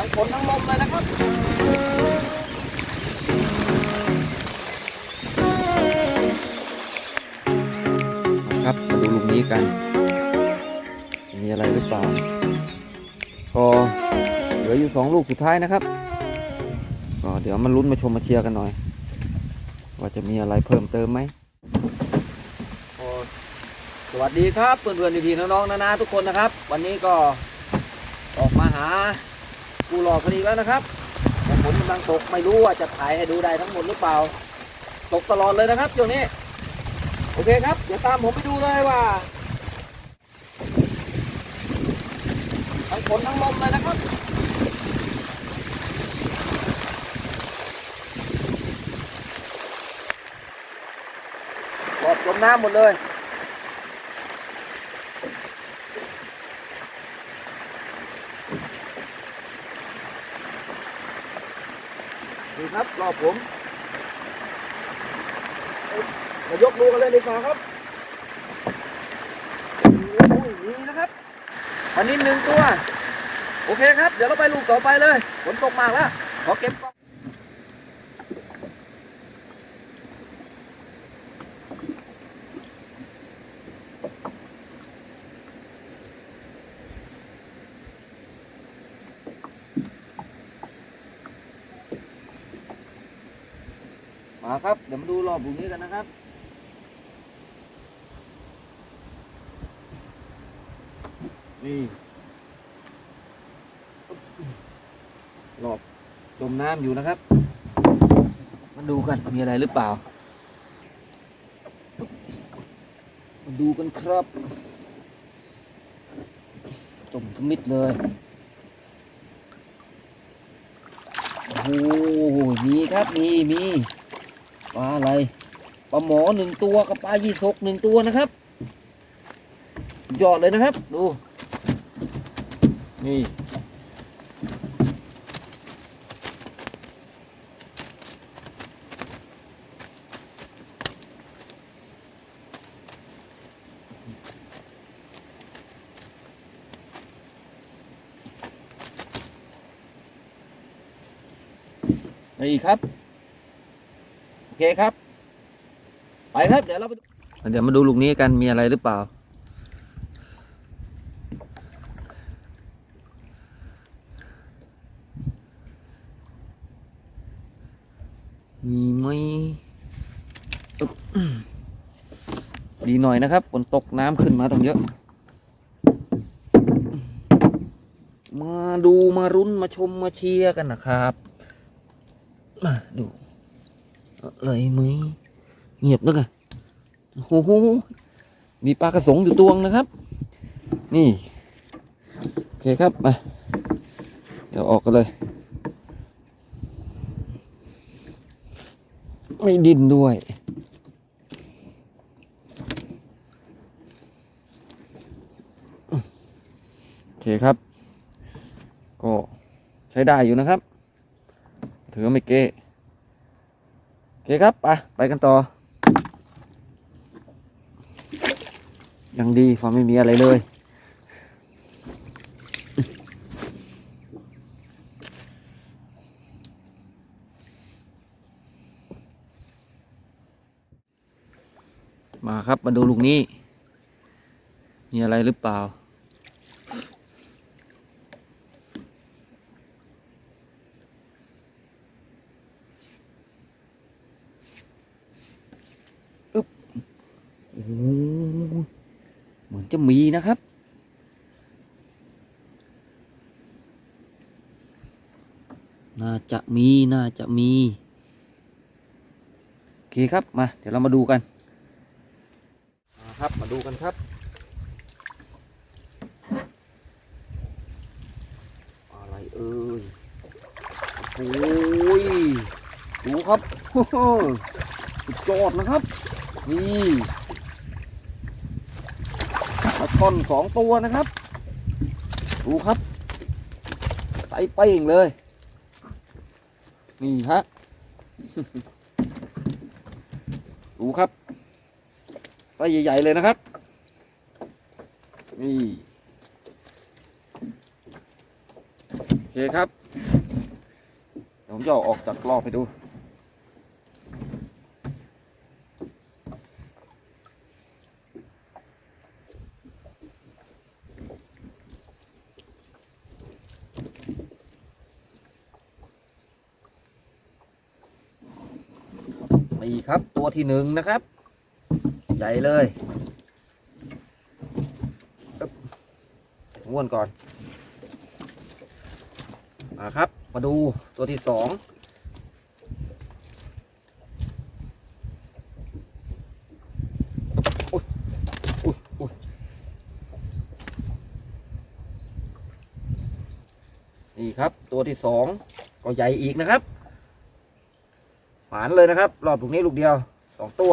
ทั้งฝนทั้งลมเลยนะครับครับมาดูลุงนี้กัน มีอะไรหรือเปล่าก็เหลืออยู่สองลูกสุดท้ายนะครับก็เดี๋ยวมาลุ้นมาชมมาเชียร์กันหน่อย ว่าจะมีอะไรเพิ่มเติมไหมสวัสดีครับเพื่อนๆพี่ๆน้องๆนานาทุกคนนะครับ วันนี้ก็ออกมาหา กูหลอกคดีแล้วนะครับฝนกำลังตกไม่รู้ว่าจะถ่ายให้ดูได้ทั้งหมดหรือเปล่า ตกตลอดเลยนะครับช่วงนี้ โอเคครับ เดี๋ยวตามผมไปดูเลยว่าทั้งฝนทั้งลมเลยนะครับหลอดจมน้ำหมดเลยี่ครับรอบผมมายกลูกันเลยดีกว่าครับโอ้ยนี่นะครับ อันนี้หนึ่งตัว โอเคครับ เดี๋ยวเราไปลูกต่อไปเลย ฝนตกมากแล้ว ขอเก็บก่อนมาครับ เดี๋ยวมาดูรอบลูกนี้กันนะครับ นี่รอบจมน้ำอยู่นะครับ มาดูกันมีอะไรหรือเปล่า มาดูกันครับจมทมิดเลยโอ้โหมีครับ มีมี ปลาอะไรปลาหมอหนึ่งตัวกับปลายี่สกหนึ่งตัวนะครับยอดเลยนะครับ ดู นี่ นี่ครับ เคครับ ไปครับเดี๋ยวเราไปเดี๋ยวมาดูลูกนี้กันมีอะไรหรือเปล่า มีไหมอึ๊บดีหน่อยนะครับฝนตกน้ำขึ้นมาต้องเยอะ มาดูมารุ้นมาชมมาเชียร์กันนะครับ มาดู อะไรไหมเงียบนึกอะโอ้โหมีปลากระสงอยู่ตวงนะครับ นี่ โอเคครับมาเดี๋ยวออกกันเลย ไม่ดินด้วยโอเคครับ ก็ใช้ได้อยู่นะครับ ถือไม่เก้ โอเคครับ ไปไปกันต่อ ยังดีฟ้าไม่มีอะไรเลยมาครับมาดูลูกนี้ มีอะไรหรือเปล่า อึ๊บโอ้โห เห มีนะครับ น่าจะมีน่าจะมีโอเคครับมา เดี๋ยวเรามาดูกันมาครับมาดูกันครับอะไรเอ่ยโอ้ยดูครับโอ้โหสุดยอดนะครับนี่ อนสองตัวนะครับ ดูครับ ใส่เป้งเลย นี่ฮะ ดูครับไส้ใหญ่ ๆ เลยนะครับ นี่ โอเคครับ เดี๋ยวผมจะออกจากรอบให้ดู มีครับตัวที่หนึ่งนะครับ ใหญ่เลยอึ๊บม้วนก่อน มาครับ มาดูตัวที่สองนี่ครับตัวที่สองก็ใหญ่อีกนะครับ หวานเลยนะครับรอบลูกนี้ลูกเดียวสองตัว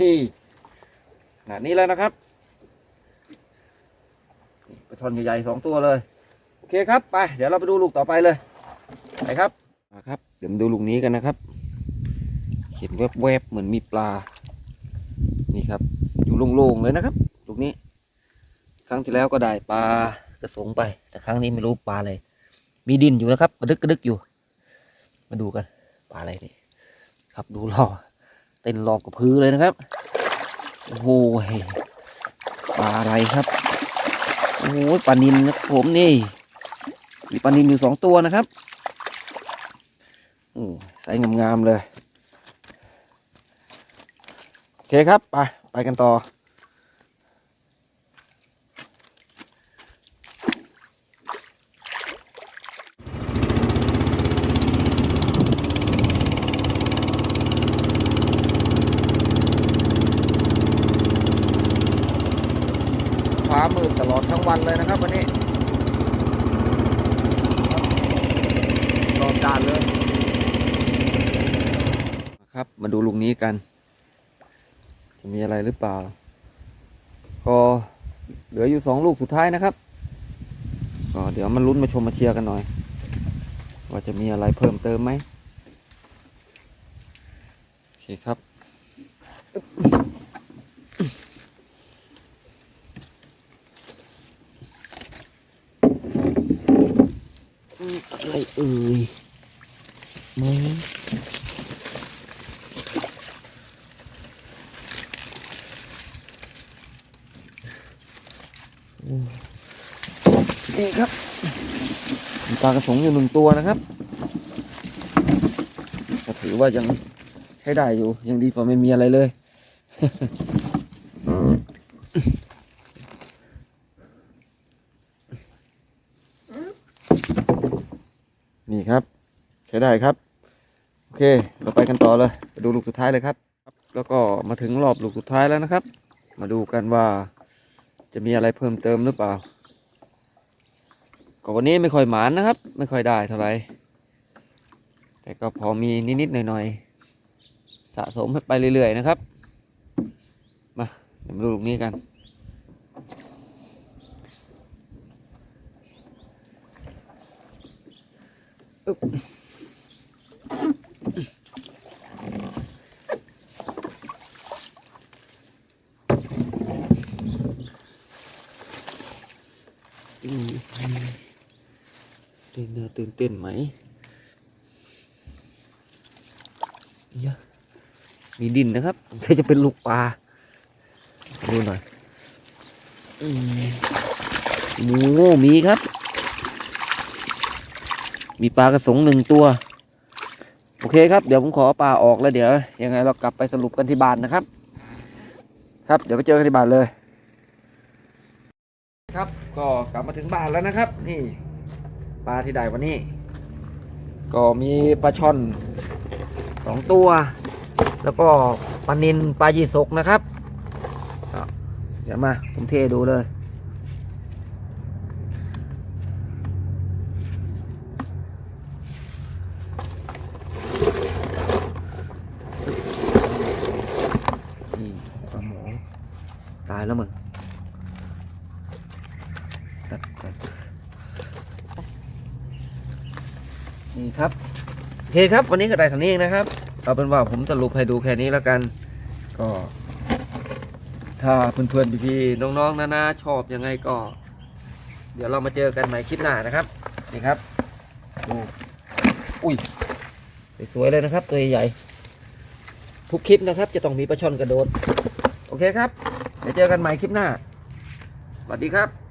นี่ขนาดนี้แล้วนะครับปลาช่อนใหญ่ๆสองตัวเลย โอเคครับไป เดี๋ยวเราไปดูลูกต่อไปเลยไปครับมาครับ เดี๋ยวมาดูลูกนี้กันนะครับ เห็นแวบๆเหมือนมีปลา นี่ครับ อยู่โล่งๆเลยนะครับ ลูกนี้ ครั้งที่แล้วก็ได้ปลากระสงไป แต่ครั้งนี้ไม่รู้ปลาอะไรมีดินอยู่นะครับ กระดึกกระดึกอยู่ มาดูกันปลาอะไรนี่ครับดูรอเต้นรอกับพื้นเลยนะครับโอ้โหปลาอะไรครับโอ้โหปลานินนะผมนี่มีปลานินอยู่สองตัวนะครับโอ้ใส่งามๆเลยโอเคครับไปไปกันต่อ มืดตลอดทั้งวันเลยนะครับวันนี้รอบด้านเลยครับมาดูลูกนี้กัน จะมีอะไรหรือเปล่า ก็เหลืออยู่สองลูกสุดท้ายนะครับ ก็เดี๋ยวมาลุ้นมาชมมาเชียร์กันหน่อย ว่าจะมีอะไรเพิ่มเติมไหมโอเคครับ อะไรเอ่ยมึงนี่ครับปลากระสงอยู่หนึ่งตัวนะครับก็ถือว่ายังใช้ได้อยู่ ยังดีกว่าไม่มีอะไรเลย นี่ครับ ใช้ได้ครับ โอเค เราไปกันต่อเลยไปดูลูกสุดท้ายเลยครับ แล้วก็มาถึงรอบลูกสุดท้ายแล้วนะครับ มาดูกันว่าจะมีอะไรเพิ่มเติมหรือเปล่า ก็วันนี้ไม่ค่อยหมานนะครับ ไม่ค่อยได้เท่าไหร่แต่ก็พอมีนิดๆหน่อยๆสะสมให้ไปเรื่อยๆนะครับ มาเดี๋ยวมาดูลูกนี้กัน อืมตื่นน่าตื่นเต้นไหมยะมีดินนะครับก็จะเป็นลูกปลาดูหน่อยอืมหมูมีครับ มีปลากระสงหนึ่งตัว โอเคครับ เดี๋ยวผมขอปลาออกแล้วเดี๋ยว ยังไงเรากลับไปสรุปกันที่บ้านนะครับ ครับ เดี๋ยวไปเจอกันที่บ้านเลย ครับก็กลับมาถึงบ้านแล้วนะครับ นี่ปลาที่ได้วันนี้ ก็มีปลาช่อนสองตัว แล้วก็ปลานินปลายีสกนะครับเดี๋ยวมาผมเทดูเลย นี่ปลาหมอตายแล้วมึง ตัดตัดนี่ครับโอเคครับ วันนี้ก็ได้เท่านี้เองนะครับ เอาเป็นว่าผมสรุปให้ดูแค่นี้แล้วกัน ก็ ถ้าเพื่อนๆพี่ๆน้องๆนานาชอบยังไงก็ เดี๋ยวเรามาเจอกันใหม่คลิปหน้านะครับนี่ครับดูอุ้ยสวยๆเลยนะครับ ตัวใหญ่ทุกคลิปนะครับ จะต้องมีปลาช่อนกระโดด โอเคครับ เดี๋ยวเจอกันใหม่คลิปหน้า สวัสดีครับ